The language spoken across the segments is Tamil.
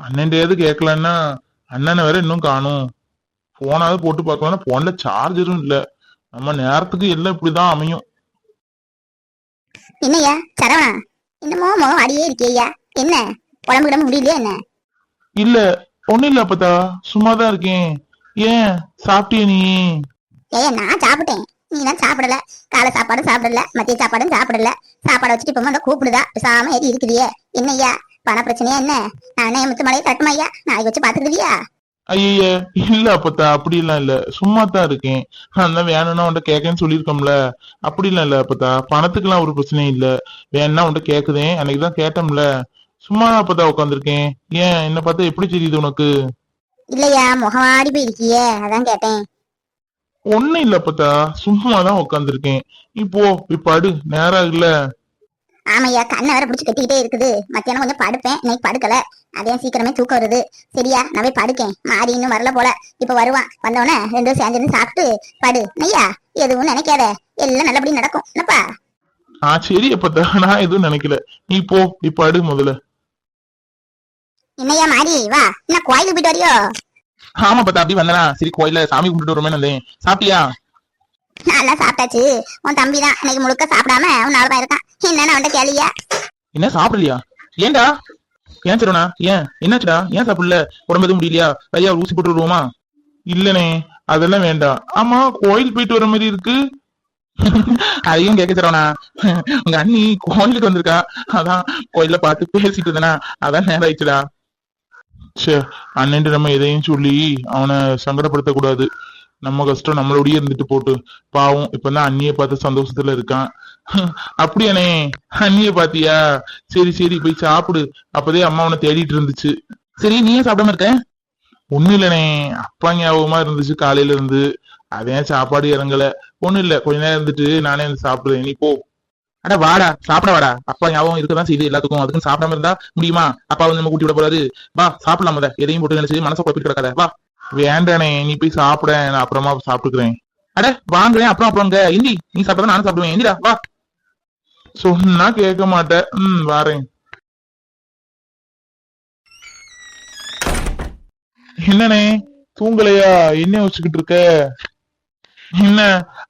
அண்ணன்டையாவது கேட்கலன்னா அண்ணனை வேற இன்னும் காணும். போனாவது போட்டு பார்க்கலாம் போன்ல சார்ஜரும் இல்ல. நம்ம நேரத்துக்கு எல்லாம் இப்படிதான் அமையும். என்னய்யா சரவணா என்னமோ முகம் அடியே இருக்கியா என்ன? உடம்பு கிடம்பு முடியலையா என்ன? இல்ல ஒண்ணும் இல்ல அப்பதா சும்மாதான் இருக்கேன். ஏன் சாப்பிட்டிய நீ? ஏய்யா நான் சாப்பிட்டேன். நீ தான் சாப்பிடல. காலை சாப்பாடும் சாப்பிடல. மதிய சாப்பாடும் சாப்பிடல. சாப்பாடை வச்சுட்டு இப்போ கூப்பிடுதா? பேசாம ஏறி இருக்குதியே. என்னய்யா? பண பிரச்சனையா என்ன? நானே முத்து மலையை தட்டுமா ஐயா? நாளைக்கு வச்சு பாத்துக்கிடுவியா ஐய இல்ல அப்பத்தா அப்படி எல்லாம் இல்ல. சும்மா தான் இருக்கேன். நான் தான் வேணும்னா உன்ட்ட கேட்கன்னு சொல்லியிருக்கோம்ல. அப்படி எல்லாம் இல்ல அப்பத்தா. பணத்துக்குலாம் ஒரு பிரச்சனையும் இல்ல. வேணும்னா உன்ட்ட கேக்குதேன் அன்னைக்கு தான் கேட்டோம்ல சும்மா தான் அப்பத்தா உட்காந்துருக்கேன் ஏன்? என்ன பார்த்தா எப்படி தெரியுது உனக்கு? இல்லையா முகம் ஆடி போய் இருக்கியே அதான் கேட்டேன். ஒண்ணும் இல்ல அப்பத்தா சும்மா தான் உட்காந்துருக்கேன் இப்போ இப்ப படு. நேரம் இல்ல. ஆமையா கண்ணை வேற பிடிச்சி கட்டிக்கிட்டே இருக்குது. மத்தியானம் கொஞ்சம் படுப்பேன். இன்னைக்கு படுக்கல. அதே சீக்கிரமே தூக்கம் வருது. சரியா நான் போய் படுக்கேன். மாறி இன்னும் வரல போல. இப்ப வருவான். வந்தவொடனே ரெண்டு சேர்ந்து சாப்பிட்டு படு. நையா எதுவும் நினைக்காத. எல்லாம் நல்லபடி நடக்கும். என்னப்பா? ஆ சரி அப்பத்தா. நான் எதுவும் நினைக்கல. நீ போ இப்ப படு முதல்ல. என்னையா மாறி? வா. என்ன கோயிலுக்கு போயிட்டு வரியோ? ஆமா பத்தா அப்படி வந்தனா. சரி கோயில்ல சாமி கும்பிட்டு வருமே வந்தேன். சாப்பிட்டியா? நல்லா சாப்பிட்டாச்சு. உன் தம்பி தான் இன்னைக்கு முழுக்க சாப்பிடாம உன் நாலு இருக்கான் என்னன்னு அவன்கிட்ட கேளியா? என்ன சாப்பிடலையா? ஏன்டா? ஏன் சரோனா ஏன்? என்னாச்சுடா? ஏன் சாப்பிடல? உடம்பு எதுவும் முடியலையா? ஐயா ஊசி போட்டு வருவோமா இல்லனே. அதெல்லாம் வேண்டாம். ஆமா கோயில் போயிட்டு வர மாதிரி இருக்கு. அதையும் கேட்க சரவணா. உங்க அண்ணி கோயிலுக்கு வந்திருக்கா. அதான் கோயில்ல பார்த்து பேசிட்டு இருந்தனா. அதான் நேரம் ஆயிடுச்சுடா. சே அண்ணன்ட்டு நம்ம எதையும் சொல்லி அவனை சங்கடப்படுத்த கூடாது நம்ம கஷ்டம் நம்மளோடயே இருந்துட்டு போட்டு. பாவம் இப்பதான் அண்ணிய பார்த்து சந்தோஷத்துல இருக்கான். அப்படியானே அண்ணிய பாத்தியா சரி சரி போய் சாப்பிடு. அப்பதே அம்மா உன்னை தேடிட்டு இருந்துச்சு. சரி நீயே சாப்பிடாம இருக்க? ஒண்ணு இல்லனே அப்பா ஞாபகமா இருந்துச்சு காலையில இருந்து. அதே சாப்பாடு இறங்கல. ஒண்ணு இல்ல கொஞ்ச நேரம் இருந்துட்டு நானே வந்து சாப்பிடுறேன். நீ போ. அட வாடா சாப்பிட வாடா. அப்பா ஞாபகம் இருக்கதான் செய்யுது எல்லாத்துக்கும். அதுக்கும் சாப்பிடாம இருந்தா முடியுமா? அப்பா வந்து நம்ம கூட்டி விட போறாரு. வா சாப்பிடலாம் முத எதையும் போட்டு நினைச்சு மனசை குழப்பிட்டு கிடக்காத. வா. வேண்டானே நீ போய் சாப்பிட. நான் அப்புறமா சாப்பிட்டுக்கிறேன். அட வாங்குறேன். அப்புறம் அப்புறங்க இந்தி நீ சாப்பிட்டா நானும் சாப்பிடுவேன். இந்திடா வா. சொன்னா கேட்க மாட்டேன். ம் வாரேன். என்னனே தூங்கலையா? என்ன வச்சுக்கிட்டு இருக்க? என்ன?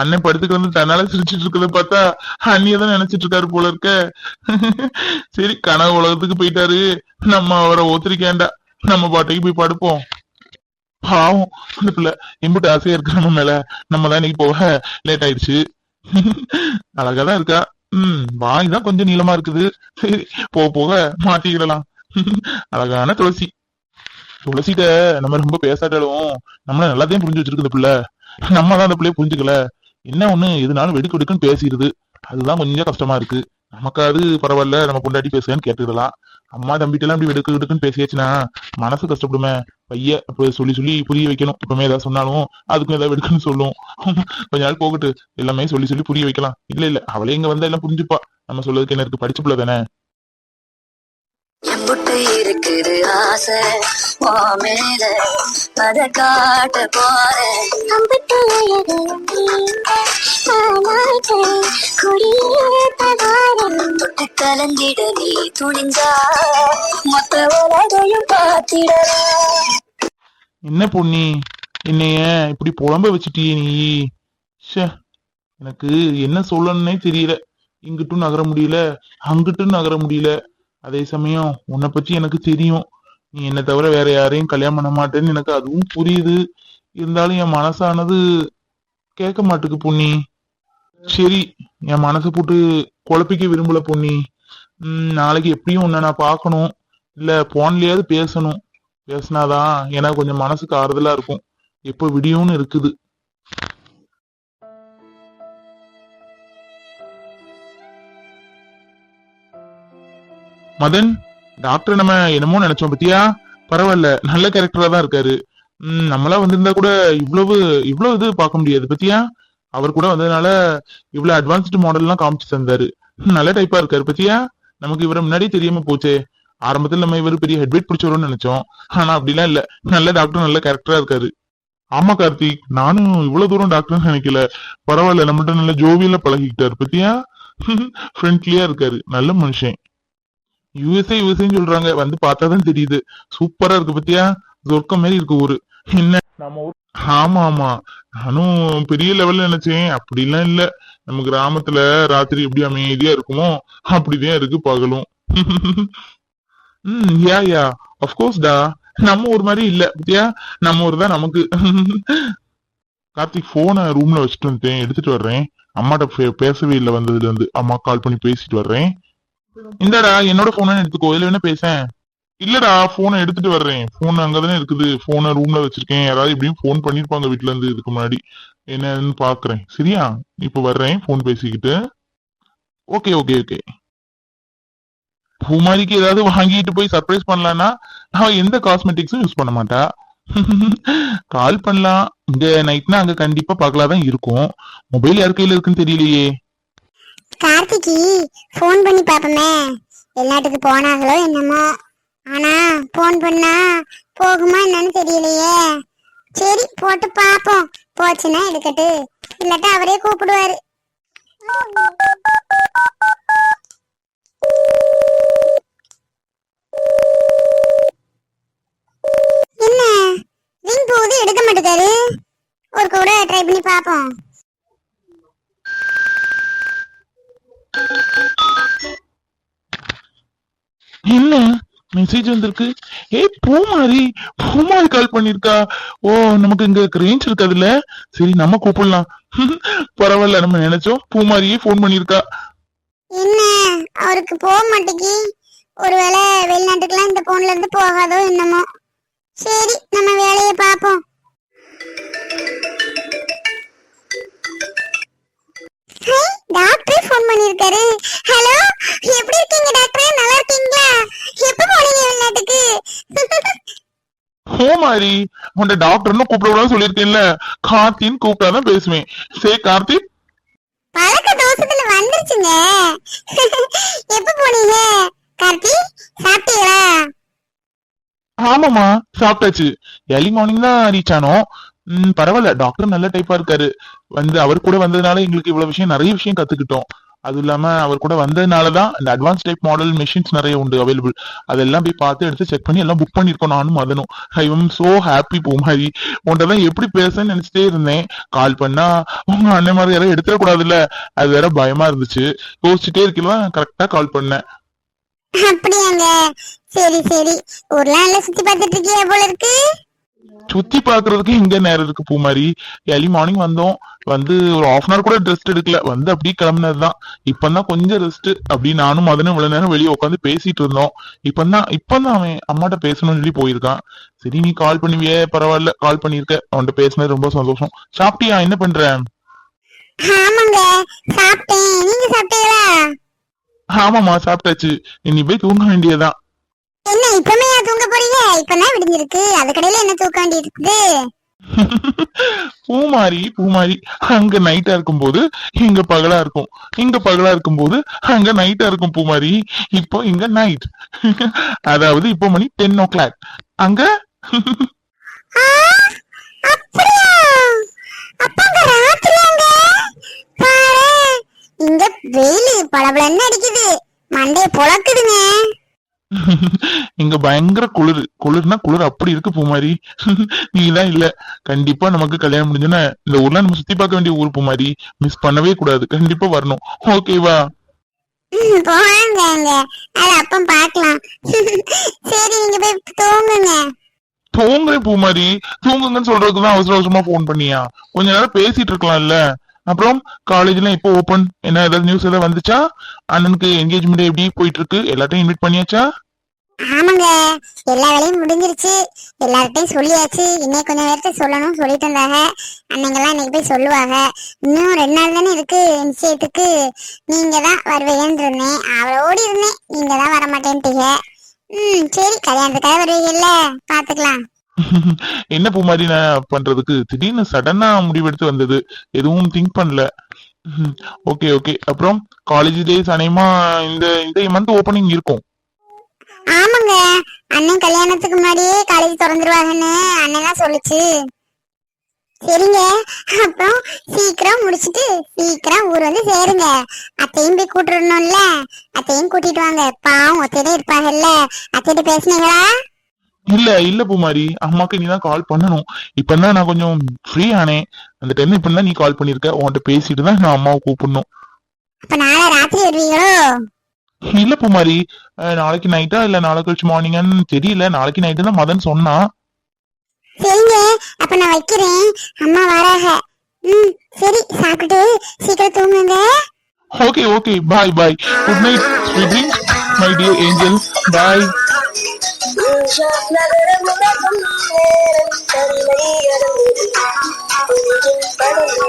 அண்ணன் படுத்துக்கு வந்து தன்னால சிரிச்சிட்டு இருக்கத பார்த்தா அண்ணிய தான் நினைச்சிட்டு இருக்காரு போல இருக்க. சரி கனவு உலகத்துக்கு போயிட்டாரு. நம்ம அவரை ஒத்துரிக்கேண்டா நம்ம பாட்டைக்கு போய் படுப்போம். பாவம் அந்த பிள்ளை எம்பிட்டு ஆசையா இருக்கு நம்ம மேல. நம்ம தான் இன்னைக்கு போக லேட் ஆயிடுச்சு. அழகாதான் இருக்கா. உம் வாய் தான் கொஞ்சம் நீளமா இருக்குது. சரி போக போக மாட்டிக்கிடலாம். அழகான துளசி. துளசிட்ட நம்ம ரொம்ப பேசாட்டாலும் நம்மள நல்லாத்தையும் புரிஞ்சு வச்சிருக்கு இந்த பிள்ளை. நம்ம தான் அந்த பிள்ளைய புரிஞ்சுக்கல. என்ன ஒண்ணு? எதுனாலும் வெடுக்கு வெடுக்குன்னு பேசிடுது அதுதான் கொஞ்சம் கஷ்டமா இருக்கு. நமக்காவது பரவாயில்ல நம்ம பொண்டாட்டி பேசுறேன்னு கேட்டுக்கலாம் அம்மா தம்பிட்டு எல்லாம் இப்படி வெடுக்கு வெடுக்குன்னு பேசியாச்சுன்னா மனசு கஷ்டப்படுமே. பைய அப்படி சொல்லி சொல்லி புரிய வைக்கணும். இப்பவுமே ஏதாவது சொன்னாலும் அதுக்கும் ஏதாவது வெடுக்குன்னு சொல்லும். கொஞ்ச நாள் போகட்டு எல்லாமே சொல்லி சொல்லி புரிய வைக்கலாம். இல்ல இல்ல. அவளே இங்க வந்தா எல்லாம் புரிஞ்சுப்பா. நம்ம சொல்றதுக்கு என்ன இருக்கு? படிச்சு பிள்ளை தானே. எம்புட்டு இருக்குது ஆசை. மேல அத காட்ட போறேன். தொட்டு கலந்திட நீ துணிஞ்சா மொத்த உலகையும் பார்த்திடலாம் என்ன பொண்ணி என்னைய இப்படி புலம்ப வச்சுட்டியே நீ? ச்சே எனக்கு என்ன சொல்லணும்னே தெரியல. இங்கிட்டும் நகர முடியல அங்கிட்டும் நகர முடியல. அதே சமயம் உன்னை பத்தி எனக்கு தெரியும். நீ என்னை தவிர வேற யாரையும் கல்யாணம் பண்ண மாட்டேன்னு எனக்கு அதுவும் புரியுது. இருந்தாலும் என் மனசானது கேட்க மாட்டுக்கு பொன்னி. சரி என் மனசை போட்டு குழப்பிக்க விரும்பல பொண்ணி உம் நாளைக்கு எப்படியும் உன்னை நான் பார்க்கணும். இல்ல போன்லயாவது பேசணும். பேசினாதான் ஏன்னா கொஞ்சம் மனசுக்கு ஆறுதலா இருக்கும். எப்போ விடியும்னு இருக்குது. மதன் டாக்டர் நம்ம என்னமோ நினைச்சோம் பத்தியா? பரவாயில்ல நல்ல கேரக்டரா தான் இருக்காரு. உம் நம்மளா வந்திருந்தா கூட இவ்வளவு இவ்வளவு இது பார்க்க முடியாது பத்தியா? அவர் கூட வந்ததுனால இவ்வளவு அட்வான்ஸ்டு மாடல்லாம் காமிச்சு தந்தாரு. நல்ல டைப்பா இருக்காரு பத்தியா? நமக்கு இவரை முன்னாடி தெரியாம போச்சே. ஆரம்பத்துல நம்ம இவர் பெரிய ஹெட்வேட் பிடிச்சவரோம்னு நினைச்சோம். ஆனா அப்படிலாம் இல்ல. நல்ல டாக்டர் நல்ல கேரக்டரா இருக்காரு. ஆமா கார்த்திக் நானும் இவ்வளவு தூரம் டாக்டர்னு நினைக்கல. பரவாயில்ல நம்மகிட்ட நல்ல ஜோவியில பழகிக்கிட்டாரு பத்தியா? ஃப்ரெண்ட்லியா இருக்காரு. நல்ல மனுஷன். யூஎஸ்ஏ யூஎஸ்ஏன்னு சொல்றாங்க. வந்து பார்த்தாதான் தெரியுது. சூப்பரா இருக்கு பத்தியா? சொர்க்கம் மாதிரி இருக்கு ஊரு. என்ன? நம்ம ஊர். ஆமா ஆமா. நானும் பெரிய லெவல்ல நினைச்சேன். அப்படிலாம் இல்ல. நம்ம கிராமத்துல ராத்திரி எப்படி அமைதியா இருக்குமோ அப்படிதான் இருக்கு பகலும். ம் யா யா அஃப்கோர்ஸ் டா. நம்ம ஊர் மாதிரி இல்ல. பத்தியா? நம்ம ஊர் தான் நமக்கு. கார்த்திக் போனை ரூம்ல வச்சுட்டு வந்துட்டேன். எடுத்துட்டு வர்றேன். அம்மாட்ட பேசவே இல்லை வந்ததுல இருந்து. அம்மா கால் பண்ணி பேசிட்டு வர்றேன். இந்தடா என்னோட போன எடுத்துக்கோ. இதுல வேணா பேசேன் இல்லடா போனை எடுத்துட்டு வர்றேன். போன் அங்கதானே இருக்குது. போனை ரூம்ல வச்சிருக்கேன். யாராவது இப்படியும் போன் பண்ணிருப்பாங்க வீட்ல இருந்து இதுக்கு முன்னாடி. என்னன்னு பாக்குறேன். சரியா? இப்ப வர்றேன் போன் பேசிக்கிட்டு. ஓகே ஓகே ஓகே பூமாரிக்கு ஏதாவது வாங்கிட்டு போய் சர்ப்ரைஸ் பண்ணலாம்னா நான் எந்த காஸ்மெட்டிக்ஸும் யூஸ் பண்ண மாட்டா. கால் பண்ணலாம். இங்க நைட்னா அங்க கண்டிப்பா பகலா தான் இருக்கும். மொபைல் யார் கையில இருக்குன்னு தெரியலையே. கார்த்திக்கு ஃபோன் பண்ணி பார்ப்போமே வெளிநாட்டுக்கு போனாங்களோ என்னமோ. ஆனா ஃபோன் பண்ணா போகுமா என்னன்னு தெரியலையே. சரி போட்டு பாப்போம். போச்சுன்னா எடுக்கட்டு. இல்லாட்டா அவரே கூப்பிடுவாரு. என்ன? ரிங் போகுது எடுக்க மாட்டேங்காரு ஒரு கூட ட்ரை பண்ணி பாப்போம். என்ன? மெசேஜ் வந்திருக்கு. ஏய் பூமாரி பூமாரி கால் பண்ணிருக்கா. ஓ நமக்கு இங்க ரேஞ்ச் இருக்காதுல்ல? சரி நம்ம கூப்பிடலாம். பரவாயில்ல நம்ம நினைச்சோம் பூமாரியே ஃபோன் பண்ணிருக்கா. என்ன? அவருக்கு போக மாட்டேங்கி. ஒருவேளை வெளிநாட்டுக்குலாம் இந்த போன்ல இருந்து போகாதோ என்னமோ. சரி நம்ம வேலையை பார்ப்போம். டாக்டர் ஃபோன் பண்ணிருக்காரு. ஹலோ எப்படி இருக்கீங்க டாக்டர் நல்லா இருக்கீங்களா? எப்ப போனீங்க வெளிநாட்டுக்கு பூமாரி உன்ட டாக்டர்னு கூப்பிடக்கூடாது சொல்லியிருக்கேன்ல. கார்த்தின்னு கூப்பிட்டாதான் பேசுவேன். சரி கார்த்தி. பழக்க தோசத்துல வந்துருச்சுங்க. எப்ப போனீங்க? கார்த்தி சாப்பிட்டீங்களா? ஆமாமா சாப்பிட்டாச்சு. ஏர்லி மார்னிங் தான் ரீச் ஆனோம். உம் பரவாயில்ல. டாக்டர் நல்ல டைப்பா இருக்காரு. வந்து அவர் கூட வந்ததுனால எங்களுக்கு இவ்வளவு விஷயம் நிறைய விஷயம் கத்துக்கிட்டோம். அது இல்லாம அவர் கூட வந்ததுனாலதான் இந்த அட்வான்ஸ் டைப் மாடல் மிஷின்ஸ் நிறைய உண்டு அவைலபிள் அதெல்லாம் போய் பார்த்து எடுத்து செக் பண்ணி எல்லாம் புக் பண்ணிருக்கோம் நானும் அதனும் I am so happy Poomari. உன்ட்டதான் எப்படி பேசன்னு நினைச்சிட்டே இருந்தேன். கால் பண்ணா உங்க அண்ணன் மாதிரி யாரும் எடுத்துடக்கூடாதுல்ல. அது வேற பயமா இருந்துச்சு. யோசிச்சுட்டே இருக்கலாம் கரெக்டா கால் பண்ணேன். அப்படியாங்க? சரி சரி. ஊர்லாம் நல்லா சுத்தி பார்த்துட்டு இருக்கியா போல இருக்கு? சுத்தி பாக்குறதுக்கு எங்க நேரம் இருக்கு பூமாரி. ஏர்லி மார்னிங் வந்தோம். வந்து ஒரு ஹாஃப் அன் கூட ரெஸ்ட் எடுக்கல. வந்து அப்படியே கிளம்புனதுதான். இப்பதான் கொஞ்சம் ரெஸ்ட் அப்படி நானும் மதனும் இவ்வளவு நேரம் வெளியே உட்காந்து பேசிட்டு இருந்தோம். இப்பதான் இப்பதான் அவன் அம்மாட்ட பேசணும்னு சொல்லி போயிருக்கான். சரி நீ கால் பண்ணுவியே? பரவாயில்ல கால் பண்ணிருக்க அவன்கிட்ட பேசினது ரொம்ப சந்தோஷம். சாப்பிட்டியா? என்ன பண்ற? ஆமாங்க சாப்பிட்டேன். நீங்க சாப்பிட்டீங்களா? ஆமாமா சாப்பிட்டாச்சு. நீ போய் தூங்க வேண்டியதுதான். என்ன இப்பமே தூங்க போறீங்க? இப்பதான் விடிஞ்சிருக்கு அதுக்கடையில என்ன தூக்க வேண்டி இருக்குது? பூமாரி பூமாரி அங்க நைட்டா இருக்கும்போது இங்க பகலா இருக்கும். இங்க பகலா இருக்கும்போது அங்க நைட்டா இருக்கும் பூமாரி. இப்போ இங்க நைட் அதாவது இப்போ மணி டென் ஓ கிளாக் அங்க அப்படியா இங்க வெயில் பளபளன்னு அடிக்குது. மண்டைய பொளக்குதுங்க இங்க பயங்கர குளிர். குளிர்னா குளிர் அப்படி இருக்கு பூமாரி. நீதான் இல்ல. கண்டிப்பா நமக்கு கல்யாணம் முடிஞ்சுன்னா இந்த ஊர்ல நம்ம சுத்தி பார்க்க வேண்டிய ஊர் பூமாரி. மிஸ் பண்ணவே கூடாது. கண்டிப்பா வரணும். ஓகேவா போவாங்க அது அப்பம் பார்க்கலாம். சரி நீங்க போய் தூங்குங்க. தூங்குறேன் பூமாரி. தூங்குங்கன்னு சொல்றதுக்கு தான் அவசர அவசரமா போன் பண்ணியா? கொஞ்ச நேரம் பேசிட்டு இருக்கலாம்ல. அப்புறம் காலேஜ்லாம் இப்போ ஓபன் என்ன ஏதாவது நியூஸ் ஏதாவது வந்துச்சா? அண்ணனுக்கு என்கேஜ்மெண்ட் எப்படி போயிட்டு இருக்கு எல்லாத்தையும் இன்வைட் பண்ணியாச்சா? ஆமாங்க. எல்லா வேலையும் முடிஞ்சிருச்சு. எல்லார்ட்டையும் சொல்லியாச்சு. இன்னைக்கு கொஞ்சம் நேரத்தை சொல்லணும் சொல்லிட்டு இருந்தாங்க. அன்னைங்கெல்லாம் இன்னைக்கு போய் சொல்லுவாங்க. இன்னும் ரெண்டு நாள் தானே இருக்கு நிச்சயத்துக்கு நீங்க தான் வருவீங்கன்னு இருந்தேன். அவளோடி இருந்தேன். நீங்க தான் வர மாட்டேன்ட்டீங்க ம் சரி. கல்யாணத்துக்காக வருவீங்கல்ல. பாத்துக்கலாம். என்ன பூ நான் பண்றதுக்கு? திடீர்னு சடனா முடிவெடுத்து வந்தது. எதுவும் திங்க் பண்ணல. ஓகே ஓகே அப்புறம் காலேஜ் டேஸ் அனைமா இந்த இந்த மந்த் ஓப்பனிங் இருக்கும். ஆமாங்க. அண்ணன் கல்யாணத்துக்கு முன்னாடியே காலேஜ் திறந்துருவாங்கன்னு அண்ணன் தான் சொல்லுச்சு. சரிங்க. அப்புறம் சீக்கிரம் முடிச்சிட்டு சீக்கிரம் ஊர் வந்து சேருங்க. அத்தையும் போய் கூட்டிடணும்ல. அத்தையும் கூட்டிட்டு வாங்க. பாவம் ஒத்தையிலே இருப்பாங்கல்ல. அத்தையிட்ட பேசுனீங்களா? இல்ல இல்ல பூமாரி. அம்மாக்கு நீ தான் கால் பண்ணணும். இப்பதான் நான் கொஞ்சம் ஃப்ரீ ஆனேன் அந்த டைம் இப்பதான் நீ கால் பண்ணிருக்க. உன்கிட்ட பேசிட்டு தான் நான் அம்மாவை கூப்பிடணும். அப்ப நாளை ராத்திரி வருவீங்களோ? இல்ல பூமாரி. நாளைக்கு நைட்டா இல்ல நாளை கழிச்சு மார்னிங்கான்னு தெரியல. நாளைக்கு நைட்டு தான் மதன் சொன்னா. சரிங்க. அப்ப நான் வைக்கிறேன். அம்மா வராக. ம் சரி சாப்பிட்டு சீக்கிரம் தூங்குங்க. Okay okay bye bye good night sweet my dear angel bye நகரம் உலகம் நேரம் தன்னை அடங்குது. கொஞ்சம் படகு